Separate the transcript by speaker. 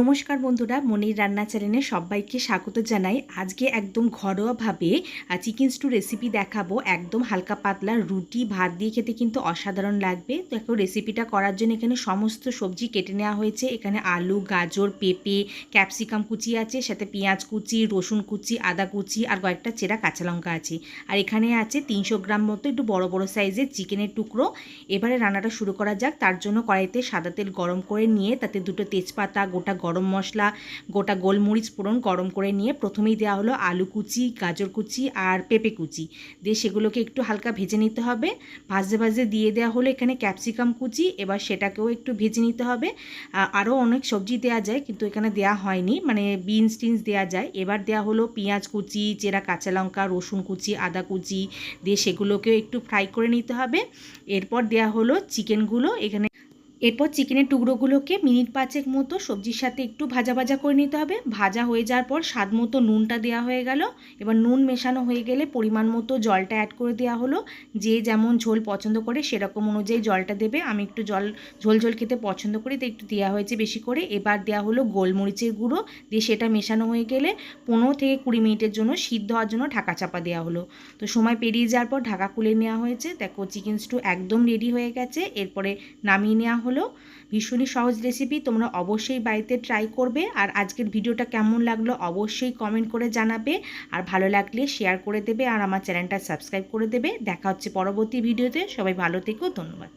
Speaker 1: নমস্কার বন্ধুরা, মনির রান্না চ্যানেলে সবাইকে স্বাগত জানাই। আজকে একদম ঘরোয়াভাবে চিকেন স্টু রেসিপি দেখাবো। একদম হালকা পাতলা রুটি, ভাত দিয়ে খেতে কিন্তু অসাধারণ লাগবে। তো এখন রেসিপিটা করার জন্য এখানে সমস্ত সবজি কেটে নেওয়া হয়েছে। এখানে আলু, গাজর, পেঁপে ক্যাপসিকাম কুচি আছে, সাথে পেঁয়াজ কুচি, রসুন কুচি, আদা কুচি আর কয়েকটা চেরা কাঁচা লঙ্কা আছে। আর এখানে আছে তিনশো গ্রাম মতো একটু বড় বড় সাইজের চিকেনের টুকরো। এবারে রান্নাটা শুরু করা যাক। তার জন্য কড়াইতে সাদা তেল গরম করে নিয়ে তাতে দুটো তেজপাতা, গোটা গরম মশলা, গোটা গোলমরিচ ফোড়ন গরম করে নিয়ে প্রথমেই দেওয়া হলো আলু কুচি, গাজর কুচি আর পেঁপে কুচি। দিয়ে সেগুলোকে একটু হালকা ভেজে নিতে হবে। ভাজতে ভাজতে দিয়ে দেওয়া হলো এখানে ক্যাপসিকাম কুচি। এবার সেটাকেও একটু ভেজে নিতে হবে। আরও অনেক সবজি দেওয়া যায় কিন্তু এখানে দেওয়া হয়নি। মানে বিনস টিনস দেওয়া যায়। এবার দেওয়া হলো পেঁয়াজ কুচি, চেরা কাঁচা লঙ্কা, রসুন কুচি, আদা কুচি। দিয়ে সেগুলোকেও একটু ফ্রাই করে নিতে হবে। এরপর দেওয়া হলো চিকেনগুলো। এখানে এরপর চিকেনের টুকরোগুলোকে মিনিট পাঁচেক মতো সবজির সাথে একটু ভাজা ভাজা করে নিতে হবে। ভাজা হয়ে যাওয়ার পর স্বাদ মতো নুনটা দেওয়া হয়ে গেল। এবার নুন মেশানো হয়ে গেলে পরিমাণ মতো জলটা অ্যাড করে দেওয়া হলো। যে যেমন ঝোল পছন্দ করে সেরকম অনুযায়ী জলটা দেবে। আমি একটু জল, ঝোল ঝোল খেতে পছন্দ করি তো একটু দেওয়া হয়েছে বেশি করে। এবার দেওয়া হলো গোলমরিচের গুঁড়ো। দিয়ে সেটা মেশানো হয়ে গেলে পনেরো থেকে কুড়ি মিনিটের জন্য সিদ্ধ হওয়ার জন্য ঢাকা চাপা দেওয়া হলো। তো সময় পেরিয়ে যাওয়ার পর ঢাকা খুলে নেওয়া হয়েছে। দেখো চিকেন স্টু একদম রেডি হয়ে গেছে। এরপরে নামিয়ে নেওয়া হলো। ভীষণই সহজ রেসিপি তোমরা অবশ্যই বাড়িতে ট্রাই করবে। আর আজকের ভিডিওটা কেমন লাগল অবশ্যই কমেন্ট করে জানাবে। আর ভালো লাগলে শেয়ার করে দেবে আর আমার চ্যানেলটা সাবস্ক্রাইব করে দেবে। দেখা হচ্ছে পরবর্তী ভিডিওতে সবাই ভালো থেকো, ধন্যবাদ।